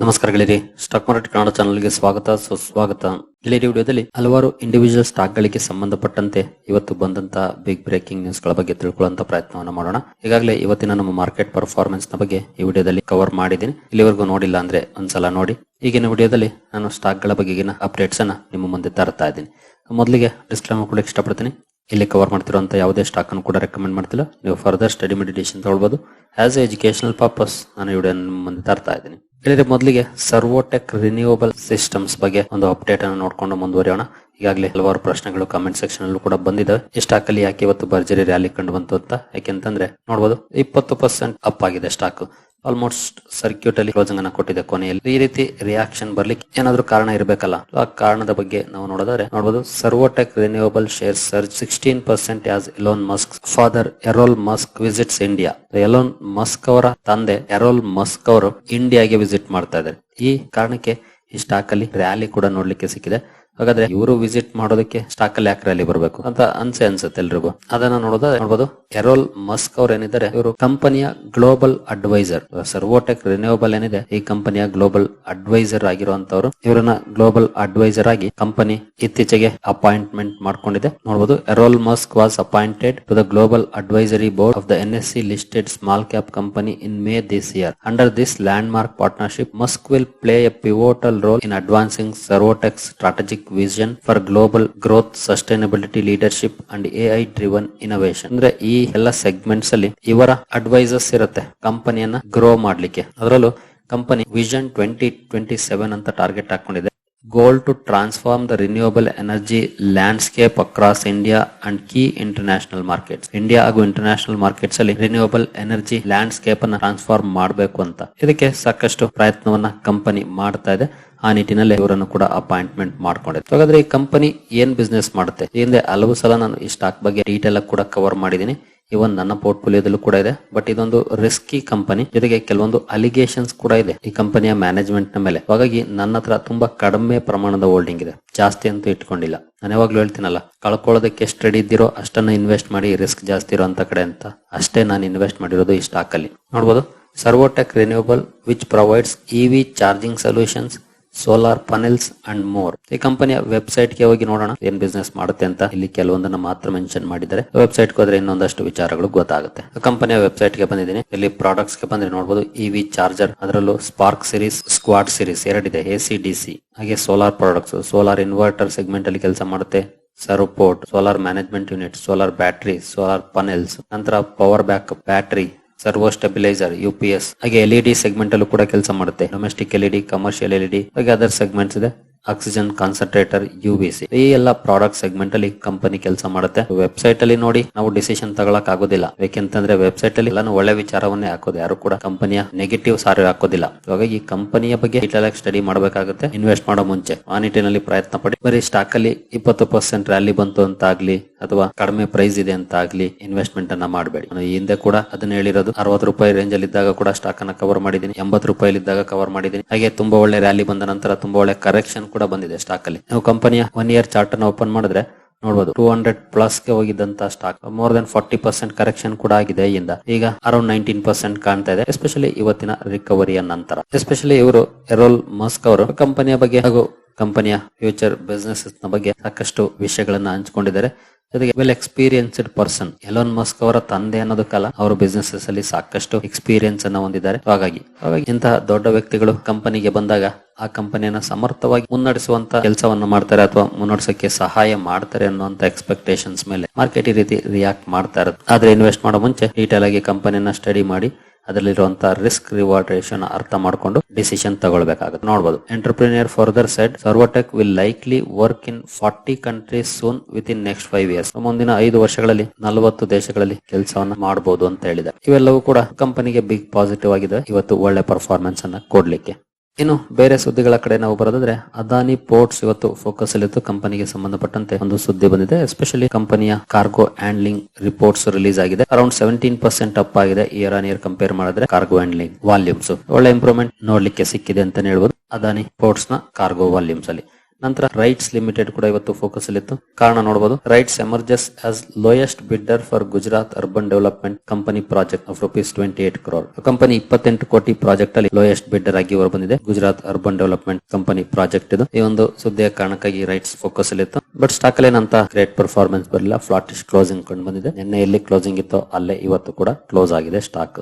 ನಮಸ್ಕಾರ ಗೆಳೆಯರಿ, stock market Kannada ಚಾನಲ್ಗೆ ಸ್ವಾಗತ, ಸುಸ್ವಾಗತ. ಇಲ್ಲಿ ವಿಡಿಯೋದಲ್ಲಿ ಹಲವಾರು ಇಂಡಿವಿಜುವಲ್ ಸ್ಟಾಕ್ ಗಳಿಗೆ ಸಂಬಂಧಪಟ್ಟಂತೆ ಇವತ್ತು ಬಂದಂತ ಬಿಗ್ ಬ್ರೇಕಿಂಗ್ ನ್ಯೂಸ್ಗಳ ಬಗ್ಗೆ ತಿಳ್ಕೊಳ್ಳುವಂತ ಪ್ರಯತ್ನವನ್ನು ಮಾಡೋಣ. ಈಗಾಗಲೇ ಇವತ್ತಿನ ನಮ್ಮ ಮಾರ್ಕೆಟ್ ಪರ್ಫಾರ್ಮೆನ್ಸ್ನ ಬಗ್ಗೆ ಈ ವಿಡಿಯೋದಲ್ಲಿ ಕವರ್ ಮಾಡಿದ್ದೀನಿ. ಇಲ್ಲಿವರೆಗೂ ನೋಡಿಲ್ಲ ಅಂದ್ರೆ ಒಂದ್ಸಲ ನೋಡಿ. ಈಗಿನ ವಿಡಿಯೋದಲ್ಲಿ ನಾನು ಸ್ಟಾಕ್ಗಳ ಬಗೆಗಿನ ಅಪ್ಡೇಟ್ಸ್ ಅನ್ನ ನಿಮ್ಮ ಮುಂದೆ ತರ್ತಾ ಇದ್ದೀನಿ. ಮೊದಲಿಗೆ ಡಿಸ್ಕ್ಲೇಮರ್ ಕೊಡಕ್ಕೆ ಇಷ್ಟಪಡ್ತೀನಿ. ಇಲ್ಲಿ ಕವರ್ ಮಾಡ್ತಿರುವಂಥ ಯಾವುದೇ ಸ್ಟಾಕ್ ಅನ್ನು ಕೂಡ ರೆಕಮೆಂಡ್ ಮಾಡ್ತಿಲ್ಲ. ನೀವು ಫರ್ದರ್ ಸ್ಟಡಿ ಮೆಡಿಟೇಷನ್ ತಗೊಳ್ಬಹುದು ಆಸ್ ಎ ಎಜುಕೇಶನಲ್ ಪರ್ಪಸ್ ನಾನು ವಿಡಿಯೋ ಮುಂದೆ ತರ್ತಾ ಇದ್ದೀನಿ. ಹೇಳಿದ್ರೆ ಮೊದಲಿಗೆ ಸರ್ವೋಟೆಕ್ ರಿನ್ಯೂವಬಲ್ ಸಿಸ್ಟಮ್ಸ್ ಬಗ್ಗೆ ಒಂದು ಅಪ್ಡೇಟ್ ಅನ್ನು ನೋಡ್ಕೊಂಡು ಮುಂದುವರಿಯೋಣ. ಈಗಾಗಲೇ ಹಲವಾರು ಪ್ರಶ್ನೆಗಳು ಕಾಮೆಂಟ್ ಸೆಕ್ಷನ್ ಅಲ್ಲೂ ಕೂಡ ಬಂದಿದೆ ಈ ಸ್ಟಾಕ್ ಅಲ್ಲಿ ಯಾಕೆ ಇವತ್ತು ಭರ್ಜರಿ ರ್ಯಾಲಿ ಕಂಡು ಬಂತು ಅಂತ? ಯಾಕೆಂತಂದ್ರೆ ನೋಡಬಹುದು ಇಪ್ಪತ್ತು ಪರ್ಸೆಂಟ್ ಅಪ್ ಆಗಿದೆ ಸ್ಟಾಕ್ ಆಲ್ಮೋಸ್ಟ್ ಸರ್ಕ್ಯೂಟ್ ಅಲ್ಲಿ ಕ್ಲೋಸಿಂಗ್ ಅನ್ನ ಕೊಟ್ಟಿದೆ ಕೊನೆಯಲ್ಲಿ ಈ ರೀತಿ ರಿಯಾಕ್ಷನ್ ಬರ್ಲಿಕ್ಕೆ ಏನಾದ್ರೂ ಕಾರಣ ಇರಬೇಕಲ್ಲ? ಆ ಕಾರಣದ ಬಗ್ಗೆ ನಾವು ನೋಡೋದಾದ್ರೆ ನೋಡಬಹುದು Servotech renewable share surge sixteen percent as Elon Musk father Errol Musk visits India Elon Musk ಅವರ ತಂದೆ ಎರೋಲ್ ಮಸ್ಕ್ ಅವರು ಇಂಡಿಯಾಗೆ ವಿಸಿಟ್ ಮಾಡ್ತಾ ಇದ್ದಾರೆ. ಈ ಕಾರಣಕ್ಕೆ ಈ ಸ್ಟಾಕ್ ಅಲ್ಲಿ ರ್ಯಾಲಿ ಕೂಡ ನೋಡ್ಲಿಕ್ಕೆ ಸಿಕ್ಕಿದೆ. ಹಾಗಾದ್ರೆ ಇವರು ವಿಸಿಟ್ ಮಾಡೋದಕ್ಕೆ ಸ್ಟಾಕ್ ಅಲ್ಲಿ ಯಾಕೆ ರ್ಯಾಲಿ ಬರಬೇಕು ಅಂತ ಅನ್ಸೆ ಅನ್ಸುತ್ತೆ ಎಲ್ರಿಗೂ. ಅದನ್ನ ನೋಡೋದ ನೋಡಬಹುದು ಎರೋಲ್ ಮಸ್ಕ್ ಅವ್ರು ಏನಿದ್ದಾರೆ, ಇವರು ಕಂಪನಿಯ ಗ್ಲೋಬಲ್ ಅಡ್ವೈಸರ್ ಸರ್ವೋಟೆಕ್ ರಿನ್ಯೂವಬಲ್ ಏನಿದೆ, ಈ ಕಂಪನಿಯ ಗ್ಲೋಬಲ್ ಅಡ್ವೈಸರ್ ಆಗಿರುವಂತವ್ರು ಇವರನ್ನ ಗ್ಲೋಬಲ್ ಅಡ್ವೈಸರ್ ಆಗಿ ಕಂಪನಿ ಇತ್ತೀಚೆಗೆ ಅಪಾಯಿಂಟ್ಮೆಂಟ್ ಮಾಡ್ಕೊಂಡಿದೆ. ನೋಡಬಹುದು Errol Musk was appointed to the global advisory board of the N S C listed small cap company in May this year under this landmark partnership Musk will play a pivotal role in advancing Servotech strategic vision for global growth sustainability leadership and AI driven innovation. ಅಂದ್ರೆ ಈ ಎಲ್ಲ segments ಅಲ್ಲಿ ಇವರ advisors ಇರುತ್ತೆ ಕಂಪನಿಯನ್ನ grow ಮಾಡ್ಲಿಕ್ಕೆ ಅದರಲ್ಲೂ company vision twenty twenty seven ಅಂತ ಟಾರ್ಗೆಟ್ ಹಾಕೊಂಡಿದೆ goal to transform the renewable energy landscape across India and key international markets India ಹಾಗೂ ಇಂಟರ್ನ್ಯಾಷನಲ್ ಮಾರ್ಕೆಟ್ಸ್ ಅಲ್ಲಿ ರಿನ್ಯೂವಬಲ್ ಎನರ್ಜಿ ಲ್ಯಾಂಡ್ಸ್ಕೇಪ್ ಅನ್ನ ಟ್ರಾನ್ಸ್ಫಾರ್ಮ್ ಮಾಡಬೇಕು ಅಂತ. ಇದಕ್ಕೆ ಸಾಕಷ್ಟು ಪ್ರಯತ್ನವನ್ನ ಕಂಪನಿ ಮಾಡ್ತಾ ಇದೆ. ಆ ನಿಟ್ಟಿನಲ್ಲಿ ಇವರನ್ನು ಕೂಡ ಅಪಾಯಿಂಟ್ಮೆಂಟ್ ಮಾಡ್ಕೊಂಡಿದೆ. ಹಾಗಾದ್ರೆ ಈ ಕಂಪನಿ ಏನ್ ಬಿಸ್ನೆಸ್ ಮಾಡುತ್ತೆ? ಹಿಂದೆ ಹಲವು ಸಲ ನಾನು ಈ ಸ್ಟಾಕ್ ಬಗ್ಗೆ ಡೀಟೇಲ್ ಕೂಡ ಕವರ್ ಮಾಡಿದ್ದೀನಿ. ಇವನ್ ನನ್ನ ಪೋರ್ಟ್ಫೋಲಿಯೋದಲ್ಲೂ ಕೂಡ ಇದೆ. ಬಟ್ ಇದೊಂದು ರಿಸ್ಕಿ ಕಂಪನಿ ಜೊತೆಗೆ ಕೆಲವೊಂದು ಅಲಿಗೇಷನ್ಸ್ ಕೂಡ ಇದೆ ಈ ಕಂಪನಿಯ ಮ್ಯಾನೇಜ್ಮೆಂಟ್ನ ಮೇಲೆ. ಹಾಗಾಗಿ ನನ್ನ ಹತ್ರ ತುಂಬಾ ಕಡಿಮೆ ಪ್ರಮಾಣದ ಹೋಲ್ಡಿಂಗ್ ಇದೆ. ಜಾಸ್ತಿ ಅಂತೂ ಇಟ್ಕೊಂಡಿಲ್ಲ. ನಾನು ಯಾವಾಗ್ಲೂ ಹೇಳ್ತೀನಲ್ಲ, ಕಳ್ಕೊಳ್ಳೋದಕ್ಕೆ ಎಷ್ಟು ರೆಡಿ ಇದ್ದೀರೋ ಅಷ್ಟನ್ನ ಇನ್ವೆಸ್ಟ್ ಮಾಡಿ ರಿಸ್ಕ್ ಜಾಸ್ತಿ ಇರೋ ಅಂತ ಕಡೆ ಅಂತ. ಅಷ್ಟೇ ನಾನು ಇನ್ವೆಸ್ಟ್ ಮಾಡಿರೋದು ಈ ಸ್ಟಾಕ್ ಅಲ್ಲಿ. ನೋಡಬಹುದು Servotech renewable which provides EV charging solutions solar panels and more ಈ ಕಂಪನಿಯ ವೆಬ್ಸೈಟ್ಗೆ ಹೋಗಿ ನೋಡೋಣ, ಏನ್ ಬಿಸ್ನೆಸ್ ಮಾಡುತ್ತೆ ಅಂತ. ಇಲ್ಲಿ ಕೆಲವೊಂದನ್ನ ಮಾತ್ರ ಮೆನ್ಷನ್ ಮಾಡಿದ್ದಾರೆ. ವೆಬ್ಸೈಟ್ ಹೋದ್ರೆ ಇನ್ನೊಂದಷ್ಟು ವಿಚಾರಗಳು ಗೊತ್ತಾಗುತ್ತೆ. ಕಂಪನಿಯ ವೆಬ್ಸೈಟ್ಗೆ ಬಂದಿದ್ದೀನಿ. ಇಲ್ಲಿ ಪ್ರಾಡಕ್ಟ್ಸ್ಗೆ ಬಂದ್ರೆ ನೋಡಬಹುದು ಇವಿ ಚಾರ್ಜರ್ ಅದರಲ್ಲೂ ಸ್ಪಾರ್ಕ್ ಸಿರೀಸ್ ಸ್ಕ್ವಾಡ್ ಸಿರೀಸ್ ಎರಡಿದೆ ಎ ಸಿ ಡಿ ಸಿ ಹಾಗೆ solar products solar inverter segment ಅಲ್ಲಿ ಕೆಲಸ ಮಾಡುತ್ತೆ. Support solar management unit solar battery solar panels ನಂತರ power back battery servo stabiliser U P S ಹಾಗೆ L E D segment ಅಲ್ಲೂ ಕೂಡ ಕೆಲಸ ಮಾಡುತ್ತೆ. Domestic L E D commercial L E D ಹಾಗೆ ಅದರ್ ಸೆಗ್ಮೆಂಟ್ಸ್ ಇದೆ. ಆಕ್ಸಿಜನ್ ಕಾನ್ಸಂಟ್ರೇಟರ್ ಯು ಸಿ ಈ ಎಲ್ಲ ಪ್ರಾಡಕ್ಟ್ ಸೆಗ್ಮೆಂಟ್ ಅಲ್ಲಿ ಕಂಪನಿ ಕೆಲಸ ಮಾಡುತ್ತೆ. ವೆಬ್ಸೈಟ್ ಅಲ್ಲಿ ನೋಡಿ, ನಾವು ಡಿಸಿಷನ್ ತಗೊಳಕ್ ಆಗೋದಿಲ್ಲ. ಯಾಕೆಂತಂದ್ರೆ ವೆಬ್ಸೈಟ್ ಅಲ್ಲಿ ಎಲ್ಲಾನು ಒಳ್ಳೆ ವಿಚಾರವನ್ನೇ ಹಾಕೋದು. ಯಾರು ಕೂಡ ಕಂಪನಿಯ ನೆಗೆಟಿವ್ ಸಾರಿ ಹಾಕೋದಿಲ್ಲ. ಇವಾಗ ಈ ಕಂಪನಿಯ ಬಗ್ಗೆ ಡೀಟೇಲ್ ಸ್ಟಡಿ ಮಾಡಬೇಕಾಗುತ್ತೆ. ಇನ್ವೆಸ್ಟ್ ಮಾಡೋ ಮುಂಚೆ. ಆ ನಿಟ್ಟಿನಲ್ಲಿ ಪ್ರಯತ್ನ ಪಡಿ. ಬರೀ ಸ್ಟಾಕ್ ಅಲ್ಲಿ ಇಪ್ಪತ್ತು ಪರ್ಸೆಂಟ್ ರ್ಯಾಲಿ ಬಂತು ಅಂತ ಆಗ್ಲಿ ಅಥವಾ ಕಡಿಮೆ ಪ್ರೈಸ್ ಇದೆ ಅಂತ ಆಗ್ಲಿ ಇನ್ವೆಸ್ಟ್ಮೆಂಟ್ ಅನ್ನ ಮಾಡಬೇಡಿ. ಹಿಂದೆ ಕೂಡ ಅದನ್ನ ಹೇಳಿರೋದು. ಅರವತ್ತು ರೂಪಾಯಿ ರೇಂಜ್ ಅಲ್ಲಿ ಇದ್ದಾಗ ಕೂಡ ಸ್ಟಾಕ್ ಅನ್ನ ಕವರ್ ಮಾಡಿದೀನಿ ಎಂಬತ್ತು ರೂಪಾಯಿ ಇದ್ದಾಗ ಕವರ್ ಮಾಡಿದೀನಿ ಹಾಗೆ ತುಂಬಾ ಒಳ್ಳೆ ರ್ಯಾಲಿ ಬಂದ ನಂತರ ತುಂಬಾ ಒಳ್ಳೆ ಕರೆಕ್ಷನ್ ಕೂಡ ಬಂದಿದೆ ಸ್ಟಾಕ್ ಅಲ್ಲಿ. ನಾವು ಕಂಪನಿಯ ಒನ್ ಇಯರ್ ಚಾರ್ಟ್ ಅನ್ನ ಓಪನ್ ಮಾಡಿದ್ರೆ ನೋಡಬಹುದು ಟೂ ಹಂಡ್ರೆಡ್ ಪ್ಲಸ್ಗೆ ಹೋಗಿದ್ದಂತ stock more than forty percent correction ಕೂಡ ಆಗಿದೆ ಇಂದ ಈಗ ಅರೌಂಡ್ ನೈನ್ಟೀನ್ ಪರ್ಸೆಂಟ್ ಕಾಣ್ತಾ ಇದೆ ಎಸ್ಪೆಷಲಿ ಇವತ್ತಿನ ರಿಕವರಿಯ ನಂತರ. ಎಸ್ಪೆಷಲಿ ಇವರು ಎರೋಲ್ ಮಸ್ಕ್ ಅವರು ಕಂಪನಿಯ ಬಗ್ಗೆ ಹಾಗೂ ಕಂಪನಿಯ ಫ್ಯೂಚರ್ ಬಿಸ್ನೆಸ್ ಬಗ್ಗೆ ಸಾಕಷ್ಟು ವಿಷಯಗಳನ್ನ ಹಂಚಿಕೊಂಡಿದ್ದಾರೆ. ಜೊತೆಗೆ well experienced person Elon Musk ಅವರ ತಂದೆ ಅನ್ನೋದಕ್ಕಲ್ಲ, ಅವರು ಬಿಸ್ನೆಸಸ್ ಅಲ್ಲಿ ಸಾಕಷ್ಟು ಎಕ್ಸ್ಪೀರಿಯನ್ಸ್ ಅನ್ನ ಹೊಂದಿದ್ದಾರೆ. ಹಾಗಾಗಿ ಹಾಗಾಗಿ ಇಂತಹ ದೊಡ್ಡ ವ್ಯಕ್ತಿಗಳು ಕಂಪನಿಗೆ ಬಂದಾಗ, ಆ ಕಂಪನಿಯನ್ನ ಸಮರ್ಥವಾಗಿ ಮುನ್ನಡೆಸುವಂತ ಕೆಲಸವನ್ನು ಮಾಡ್ತಾರೆ ಅಥವಾ ಮುನ್ನಡೆಸಕ್ಕೆ ಸಹಾಯ ಮಾಡ್ತಾರೆ ಅನ್ನುವಂತ ಎಕ್ಸ್ಪೆಕ್ಟೇಷನ್ಸ್ ಮೇಲೆ ಮಾರ್ಕೆಟ್ ಈ ರೀತಿ ರಿಯಾಕ್ಟ್ ಮಾಡ್ತಾ ಇರುತ್ತೆ. ಆದ್ರೆ ಇನ್ವೆಸ್ಟ್ ಮಾಡೋ ಮುಂಚೆ ಡೀಟೇಲ್ ಆಗಿ ಕಂಪನಿಯನ್ನ ಸ್ಟಡಿ ಮಾಡಿ ಅದರಲ್ಲಿರುವಂತಹ ರಿಸ್ಕ್ ರಿವಾರ್ಡ್ ರೇಷನ್ ಅರ್ಥ ಮಾಡಿಕೊಂಡು ಡಿಸಿಷನ್ ತಗೊಳ್ಬೇಕಾಗುತ್ತೆ. ನೋಡಬಹುದು entrepreneur further set Servotech will likely work in forty countries soon within next five years ಮುಂದಿನ ಐದು ವರ್ಷಗಳಲ್ಲಿ ನಲವತ್ತು ದೇಶಗಳಲ್ಲಿ ಕೆಲಸವನ್ನ ಮಾಡಬಹುದು ಅಂತ ಹೇಳಿದೆ ಇವೆಲ್ಲವೂ ಕೂಡ ಕಂಪನಿಗೆ ಬಿಗ್ ಪಾಸಿಟಿವ್ ಆಗಿದೆ. ಇವತ್ತು ಒಳ್ಳೆ ಪರ್ಫಾರ್ಮೆನ್ಸ್ ಅನ್ನ ಕೊಡ್ಲಿಕ್ಕೆ. ಇನ್ನು ಬೇರೆ ಸುದ್ದಿಗಳ ಕಡೆ ನಾವು ಬರೋದಾದ್ರೆ ಅದಾನಿ ಪೋರ್ಟ್ಸ್ ಇವತ್ತು ಫೋಕಸ್ ಅಲ್ಲಿತ್ತು ಕಂಪನಿಗೆ ಸಂಬಂಧಪಟ್ಟಂತೆ. ಒಂದು ಸುದ್ದಿ ಬಂದಿದೆ ಎಸ್ಪೆಷಲಿ ಕಂಪನಿಯ ಕಾರ್ಗೋ ಹ್ಯಾಂಡ್ಲಿಂಗ್ ರಿಪೋರ್ಟ್ಸ್ ರಿಲೀಸ್ ಆಗಿದೆ. ಅರೌಂಡ್ ಸೆವೆಂಟೀನ್ ಪರ್ಸೆಂಟ್ ಅಪ್ ಆಗಿದೆ ಇಯರ್ ಆನ್ ಇಯರ್ ಕಂಪೇರ್ ಮಾಡಿದ್ರೆ ಕಾರ್ಗೋ ಹ್ಯಾಂಡ್ಲಿಂಗ್ ವಾಲ್ಯೂಮ್ಸ್ ಒಳ್ಳೆ ಇಂಪ್ರೂವ್ಮೆಂಟ್ ನೋಡ್ಲಿಕ್ಕೆ ಸಿಕ್ಕಿದೆ ಅಂತಾನೆ ಹೇಳ್ಬೋದು. ಅದಾನಿ ಪೋರ್ಟ್ಸ್ನ ಕಾರ್ಗೋ ವಾಲ್ಯೂಮ್ಸ್ ಅಲ್ಲಿ. ನಂತರ ರೈಟ್ಸ್ ಲಿಮಿಟೆಡ್ ಕೂಡ ಇವತ್ತು ಫೋಕಸ್ ಅಲ್ಲಿತ್ತು. ಕಾರಣ ನೋಡಬಹುದು RITES emerges as lowest bidder for Gujarat urban development company project of rupees twenty eight crore company ಇಪ್ಪತ್ತೆಂಟು ಕೋಟಿ ಪ್ರಾಜೆಕ್ಟ್ ಅಲ್ಲಿ ಲೋಯೆಸ್ಟ್ ಬಿಡ್ಡರ್ ಆಗಿ ಹೊರಬಂದಿದೆ Gujarat urban development company project ಇದು. ಈ ಒಂದು ಸುದ್ದಿಯ ಕಾರಣಕ್ಕಾಗಿ ರೈಟ್ಸ್ ಫೋಕಸ್ ಅಲ್ಲಿತ್ತು. ಬಟ್ ಸ್ಟಾಕ್ ಅಲ್ಲಿ ಏನಂತ ಗ್ರೇಟ್ ಪರ್ಫಾರ್ಮೆನ್ಸ್ ಬರಲಿಲ್ಲ. ಫ್ಲಾಟಿಶ್ ಕ್ಲೋಸಿಂಗ್ ಕಂಡು ಬಂದಿದೆ. ನಿನ್ನೆ ಎಲ್ಲಿ ಕ್ಲೋಸಿಂಗ್ ಇತ್ತು ಅಲ್ಲೇ ಇವತ್ತು ಕೂಡ ಕ್ಲೋಸ್ ಆಗಿದೆ ಸ್ಟಾಕ್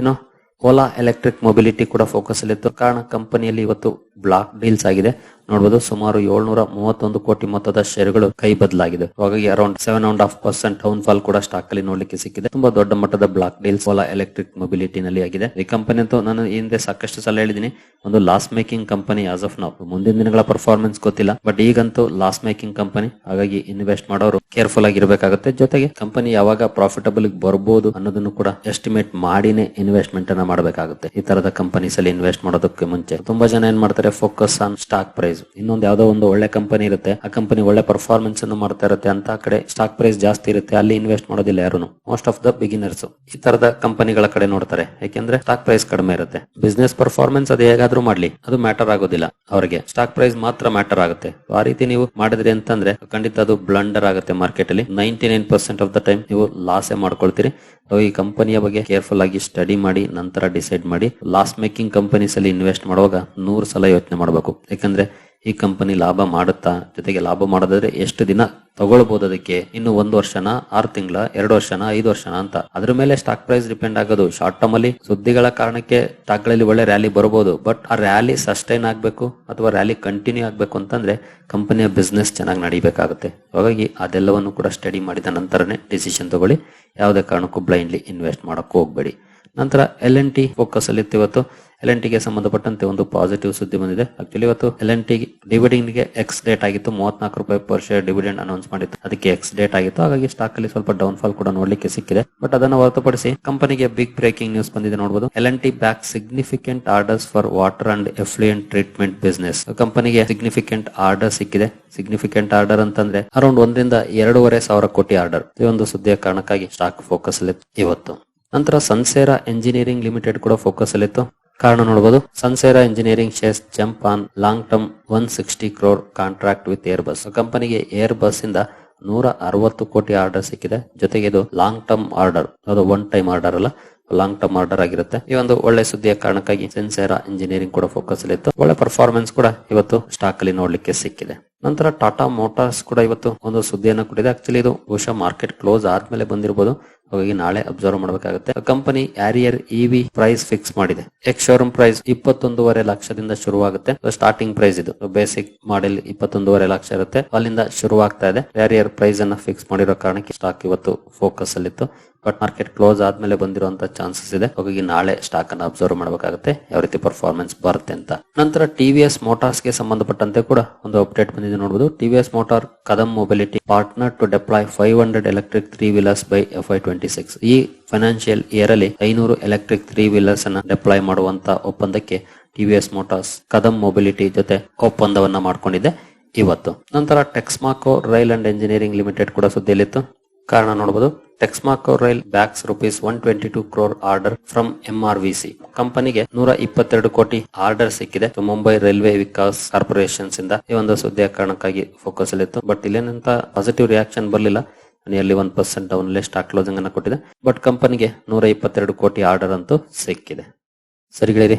ಇನ್ನು ಓಲಾ ಎಲೆಕ್ಟ್ರಿಕ್ ಮೊಬಿಲಿಟಿ ಕೂಡ ಫೋಕಸ್ ಅಲ್ಲಿತ್ತು. ಕಾರಣ ಕಂಪನಿಯಲ್ಲಿ ಇವತ್ತು ಬ್ಲಾಕ್ ಡೀಲ್ಸ್ ಆಗಿದೆ. ನೋಡಬಹುದು ಸುಮಾರು ಏಳ್ನೂರ ಮೂವತ್ತೊಂದು ಕೋಟಿ ಮೊತ್ತದ ಷೇರುಗಳು ಕೈ ಬದಲಾಗಿದೆ. ಹಾಗಾಗಿ around seven and half percent down fall ಕೂಡ ಸ್ಟಾಕ್ ಅಲ್ಲಿ ನೋಡ್ಲಿಕ್ಕೆ ಸಿಕ್ಕಿದೆ. ತುಂಬಾ ದೊಡ್ಡ ಮಟ್ಟದ block deals Ola electric mobility ನಲ್ಲಿ ಆಗಿದೆ. ಈ ಕಂಪನಿ ಅಂತೂ ನಾನು ಹಿಂದೆ ಸಾಕಷ್ಟು ಸಲ ಹೇಳಿದೀನಿ ಒಂದು loss making company as of ನಾವು ಮುಂದಿನ ದಿನಗಳ ಪರ್ಫಾರ್ಮೆನ್ಸ್ ಗೊತ್ತಿಲ್ಲ ಬಟ್ ಈಗಂತೂ ಲಾಸ್ ಮೇಕಿಂಗ್ ಕಂಪನಿ ಹಾಗಾಗಿ ಇನ್ವೆಸ್ಟ್ ಮಾಡೋರು ಕೇರ್ಫುಲ್ ಆಗಿರ್ಬೇಕಾಗುತ್ತೆ. ಜೊತೆಗೆ ಕಂಪನಿ ಯಾವಾಗ ಪ್ರಾಫಿಟಬಲ್ ಬರಬಹುದು ಅನ್ನೋದನ್ನು ಕೂಡ ಎಸ್ಟಿಮೇಟ್ ಮಾಡಿನೇ ಇನ್ವೆಸ್ಟ್ಮೆಂಟ್ ಅನ್ನ ಮಾಡಬೇಕಾಗುತ್ತೆ. ಈ ತರದ ಕಂಪನೀಸ್ ಅಲ್ಲಿ ಇನ್ವೆಸ್ಟ್ ಮಾಡೋದಕ್ಕೆ ಮುಂಚೆ. ತುಂಬಾ ಜನ ಏನ್ ಮಾಡ್ತಾರೆ? ಫೋಕಸ್ ಆನ್ ಸ್ಟಾಕ್ ಪ್ರೈಸ್ ಇನ್ನೊಂದು ಯಾವ್ದೋ ಒಂದು ಒಳ್ಳೆ ಕಂಪನಿ ಇರುತ್ತೆ, ಆ ಕಂಪನಿ ಒಳ್ಳೆ ಪರ್ಫಾರ್ಮೆನ್ಸ್ ಅನ್ನು ಮಾಡ್ತಾ ಇರುತ್ತೆ ಅಂತ ಕಡೆ ಸ್ಟಾಕ್ ಪ್ರೈಸ್ ಜಾಸ್ತಿ ಇರುತ್ತೆ, ಅಲ್ಲಿ ಇನ್ವೆಸ್ಟ್ ಮಾಡೋದಿಲ್ಲ ಯಾರು ಮೋಸ್ಟ್ ಆಫ್ ದ ಬಿಗಿನರ್ಸ್ ಈ ತರದ ಕಂಪನಿಗಳ ಕಡೆ ನೋಡ್ತಾರೆ. ಯಾಕೆಂದ್ರೆ ಸ್ಟಾಕ್ ಪ್ರೈಸ್ ಕಡಿಮೆ ಇರುತ್ತೆ. ಬಿಸ್ನೆಸ್ ಪರ್ಫಾರ್ಮೆನ್ಸ್ ಅದು ಹೇಗಾದ್ರೂ ಮಾಡ್ಲಿ. ಅದು ಮ್ಯಾಟರ್ ಆಗೋದಿಲ್ಲ ಅವರಿಗೆ. ಸ್ಟಾಕ್ ಪ್ರೈಸ್ ಮಾತ್ರ ಮ್ಯಾಟರ್ ಆಗುತ್ತೆ. ಆ ರೀತಿ ನೀವು ಮಾಡಿದ್ರಿ ಅಂತಂದ್ರೆ ಖಂಡಿತ ಅದು ಬ್ಲಂಡರ್ ಆಗುತ್ತೆ ಮಾರ್ಕೆಟ್ ಅಲ್ಲಿ. Ninety nine percent of the time ನೀವು ಲಾಸೇ ಮಾಡ್ಕೊಳ್ತೀರಿ. ಈ ಕಂಪನಿಯ ಬಗ್ಗೆ ಕೇರ್ಫುಲ್ ಆಗಿ ಸ್ಟಡಿ ಮಾಡಿ, ನಂತರ ಡಿಸೈಡ್ ಮಾಡಿ ಲಾಸ್ ಮೇಕಿಂಗ್ ಕಂಪನೀಸ್ ಅಲ್ಲಿ ಇನ್ವೆಸ್ಟ್ ಮಾಡುವಾಗ ನೂರು ಸಲ ಯೋಚನೆ ಮಾಡಬೇಕು. ಯಾಕಂದ್ರೆ ಈ ಕಂಪನಿ ಲಾಭ ಮಾಡುತ್ತಾ ಜೊತೆಗೆ ಲಾಭ ಮಾಡೋದಾದ್ರೆ ಎಷ್ಟು ದಿನ ತಗೊಳ್ಬಹುದು ಅದಕ್ಕೆ? ಇನ್ನು ಒಂದು ವರ್ಷನ, ಆರು ತಿಂಗಳ, ಎರಡು ವರ್ಷನ, ಐದು ವರ್ಷನ ಅಂತ. ಅದ್ರ ಮೇಲೆ ಸ್ಟಾಕ್ ಪ್ರೈಸ್ ಡಿಪೆಂಡ್ ಆಗೋದು ಶಾರ್ಟ್ ಟರ್ಮ್ ಅಲ್ಲಿ. ಸುದ್ದಿಗಳ ಕಾರಣಕ್ಕೆ ಸ್ಟಾಕ್ಗಳಲ್ಲಿ ಒಳ್ಳೆ ರ್ಯಾಲಿ ಬರಬಹುದು ಬಟ್ ಆ ರ್ಯಾಲಿ ಸಸ್ಟೈನ್ ಆಗ್ಬೇಕು ಅಥವಾ ರ್ಯಾಲಿ ಕಂಟಿನ್ಯೂ ಆಗ್ಬೇಕು ಅಂತಂದ್ರೆ ಕಂಪನಿಯ ಬಿಸ್ನೆಸ್ ಚೆನ್ನಾಗಿ ನಡಿಬೇಕಾಗುತ್ತೆ. ಹಾಗಾಗಿ ಅದೆಲ್ಲವನ್ನು ಕೂಡ ಸ್ಟಡಿ ಮಾಡಿದ ನಂತರನೇ ಡಿಸಿಷನ್ ತಗೊಳ್ಳಿ. ಯಾವುದೇ ಕಾರಣಕ್ಕೂ ಬ್ಲೈಂಡ್ಲಿ ಇನ್ವೆಸ್ಟ್ ಮಾಡಕ್ಕೆ ಹೋಗ್ಬೇಡಿ. ನಂತರ ಎಲ್ ಎನ್ ಟಿ ಫೋಕಸ್ ಅಲ್ಲಿ ಇವತ್ತು. ಎಲ್ ಎನ್ ಟಿಗೆ ಸಂಬಂಧಪಟ್ಟಂತೆ ಒಂದು ಪಾಸಿಟಿವ್ ಸುದ್ದಿ ಬಂದಿದೆ. ಆಕ್ಚುಲಿ ಇವತ್ತು ಎಲ್ ಎನ್ ಟಿ ಡಿವಿಡೆಂಡ್ಗೆ ಎಕ್ಸ್ ಡೇಟ್ ಆಗಿತ್ತು. ಮೂವತ್ನಾಲ್ಕು ರೂಪಾಯಿ ಪರ್ ಶೇರ್ ಡಿವಿಡೆಂಡ್ ಅನೌನ್ಸ್ ಮಾಡಿತ್ತು. ಅದಕ್ಕೆ ಎಕ್ಸ್ ಡೇಟ್ ಆಗಿತ್ತು. ಹಾಗಾಗಿ ಸ್ಟಾಕ್ ಅಲ್ಲಿ ಸ್ವಲ್ಪ ಡೌನ್ ಫಾಲ್ ಕೂಡ ನೋಡ್ಲಿಕ್ಕೆ ಸಿಕ್ಕಿದೆ. ಬಟ್ ಅದನ್ನ ಹೊರತುಪಡಿಸಿ ಕಂಪನಿಗೆ ಬಿಗ್ ಬ್ರೇಕಿಂಗ್ ನ್ಯೂಸ್ ಬಂದಿದೆ ನೋಡಬಹುದು L N T bag significant orders for water and effluent treatment business ಕಂಪನಿಗೆ ಸಿಗ್ನಿಫಿಕೆಂಟ್ ಆರ್ಡರ್ ಸಿಕ್ಕಿದೆ. ಸಿಗ್ನಿಫಿಕೆಂಟ್ ಆರ್ಡರ್ ಅಂತಂದ್ರೆ ಅರೌಂಡ್ ಒಂದರಿಂದ ಎರಡೂವರೆ ಸಾವಿರ ಕೋಟಿ ಆರ್ಡರ್ ಈ ಒಂದು ಸುದ್ದಿಯ ಕಾರಣಕ್ಕಾಗಿ ಸ್ಟಾಕ್ ಫೋಕಸ್ ಅಲ್ಲಿ ಇವತ್ತು. ನಂತರ ಸನ್ಸೇರಾ ಎಂಜಿನಿಯರಿಂಗ್ ಲಿಮಿಟೆಡ್ ಕೂಡ ಫೋಕಸ್ ಅಲ್ಲಿತ್ತು. ಕಾರಣ ನೋಡಬಹುದು Sansera engineering shares jump on long term one sixty crore contract with Airbus ಕಂಪನಿಗೆ ಏರ್ ಬಸ್ ಇಂದ ನೂರ ಅರವತ್ತು ಕೋಟಿ ಆರ್ಡರ್ ಸಿಕ್ಕಿದೆ. ಜೊತೆಗೆ ಇದು ಲಾಂಗ್ ಟರ್ಮ್ ಆರ್ಡರ್ ಅದು ಒನ್ ಟೈಮ್ ಆರ್ಡರ್ ಅಲ್ಲ ಲಾಂಗ್ ಟರ್ಮ್ ಆರ್ಡರ್ ಆಗಿರುತ್ತೆ. ಈ ಒಂದು ಒಳ್ಳೆ ಸುದ್ದಿಯ ಕಾರಣಕ್ಕಾಗಿ ಸೆನ್ಸೇರಾ ಇಂಜಿನಿಯರಿಂಗ್ ಕೂಡ ಫೋಕಸ್ ಅಲ್ಲಿ ಇತ್ತು ಒಳ್ಳೆ ಪರ್ಫಾರ್ಮೆನ್ಸ್ ಕೂಡ ಇವತ್ತು ಸ್ಟಾಕ್ ಅಲ್ಲಿ ನೋಡ್ಲಿಕ್ಕೆ ಸಿಕ್ಕಿದೆ. ನಂತರ ಟಾಟಾ ಮೋಟಾರ್ಸ್ ಕೂಡ ಇವತ್ತು ಒಂದು ಸುದ್ದಿಯನ್ನು ಕೊಟ್ಟಿದೆ. ಆಕ್ಚುಲಿ ಇದು ಬಹುಶಃ ಮಾರ್ಕೆಟ್ ಕ್ಲೋಸ್ ಆದ್ಮೇಲೆ ಬಂದಿರಬಹುದು ಹಾಗಾಗಿ ನಾಳೆ ಅಬ್ಸರ್ವ್ ಮಾಡಬೇಕಾಗುತ್ತೆ. ಕಂಪನಿ ಆರಿಯರ್ ಇವಿ ಪ್ರೈಸ್ ಫಿಕ್ಸ್ ಮಾಡಿದೆ. ಎಕ್ಸ್ ಶೋರೂಮ್ ಪ್ರೈಸ್ ಇಪ್ಪತ್ತೊಂದೂವರೆ ಲಕ್ಷದಿಂದ ಶುರುವಾಗುತ್ತೆ. ಸ್ಟಾರ್ಟಿಂಗ್ ಪ್ರೈಸ್ ಇದು. ಬೇಸಿಕ್ ಮಾಡೆಲ್ ಇಪ್ಪತ್ತೊಂದೂವರೆ ಲಕ್ಷ ಇರುತ್ತೆ. ಅಲ್ಲಿಂದ ಶುರುವಾಗ್ತಾ ಇದೆ. ಯಾರಿಯರ್ ಪ್ರೈಸ್ ಅನ್ನ ಫಿಕ್ಸ್ ಮಾಡಿರೋ ಕಾರಣಕ್ಕೆ ಸ್ಟಾಕ್ ಇವತ್ತು ಫೋಕಸ್ ಅಲ್ಲಿತ್ತು. ಬಟ್ ಮಾರ್ಕೆಟ್ ಕ್ಲೋಸ್ ಆದ್ಮೇಲೆ ಬಂದಿರುವಂತ ಚಾನ್ಸಸ್ ಇದೆ. ಹಾಗಾಗಿ ನಾಳೆ ಸ್ಟಾಕ್ ಅನ್ನ ಅಬ್ಸರ್ವ್ ಮಾಡಬೇಕಾಗುತ್ತೆ. ಯಾವ ರೀತಿ ಪರ್ಫಾರ್ಮೆನ್ಸ್ ಬರುತ್ತೆ ಅಂತ. ನಂತರ ಟಿವಿಎಸ್ ಮೋಟಾರ್ಸ್ಗೆ ಸಂಬಂಧಪಟ್ಟಂತೆ ಕೂಡ ಒಂದು ಅಪ್ಡೇಟ್ ಬಂದಿದೆ ನೋಡಬಹುದು TVS motor Kadam mobility partner to deploy five hundred electric three wheelers by F Y six ಈ ಫೈನಾನ್ಷಿಯಲ್ ಇಯರ್ ಅಲ್ಲಿ ಐನೂರು ಎಲೆಕ್ಟ್ರಿಕ್ ತ್ರೀ ವೀಲರ್ಸ್ ಅನ್ನ ಡಿಪ್ಲಾಯ್ ಮಾಡುವಂತ ಒಪ್ಪಂದಕ್ಕೆ ಟಿವಿಎಸ್ ಮೋಟಾರ್ಸ್ ಕದಂ ಮೊಬಿಲಿಟಿ ಜೊತೆ ಒಪ್ಪಂದವನ್ನ ಮಾಡಿಕೊಂಡಿದೆ ಇವತ್ತು. ನಂತರ Texmaco rail and engineering limited ಕೂಡ ಸುದ್ದಿಯಲ್ಲಿತ್ತು. ಕಾರಣ ನೋಡಬಹುದು Texmaco rail bags rupees one twenty two crore order from MR V C ಕಂಪನಿಗೆ ನೂರ ಇಪ್ಪತ್ತೆರಡು ಕೋಟಿ ಆರ್ಡರ್ ಸಿಕ್ಕಿದೆ. ಮುಂಬೈ ರೈಲ್ವೆ ವಿಕಾಸ್ ಕಾರ್ಪೊರೇಷನ್ಸ್ ಇಂದ ಈ ಒಂದು ಸುದ್ದಿಯ ಕಾರಣಕ್ಕಾಗಿ ಫೋಕಸ್ ಅಲ್ಲಿತ್ತು. ಬಟ್ ಇಲ್ಲೇನಂತ ಪಾಸಿಟಿವ್ ರಿಯಾಕ್ಷನ್ ಬರಲಿಲ್ಲ. Nearly one percent down stock closing ಅನ್ನ ಕೊಟ್ಟಿದೆ. ಬಟ್ ಕಂಪನಿಗೆ ನೂರ ಇಪ್ಪತ್ತೆರಡು ಕೋಟಿ ಆರ್ಡರ್ ಅಂತೂ ಸಿಕ್ಕಿದೆ. ಸರಿ ಗೆಳೆಯರಿ,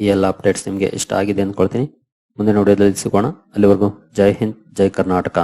ಈ ಎಲ್ಲ ಅಪ್ಡೇಟ್ಸ್ ನಿಮಗೆ ಇಷ್ಟ ಆಗಿದೆ ಅಂದ್ಕೊಳ್ತೀನಿ ಮುಂದಿನ ವಿಡಿಯೋದಲ್ಲಿ ಸಿಗೋಣ. ಅಲ್ಲಿವರೆಗೂ ಜೈ ಹಿಂದ್, ಜೈ ಕರ್ನಾಟಕ.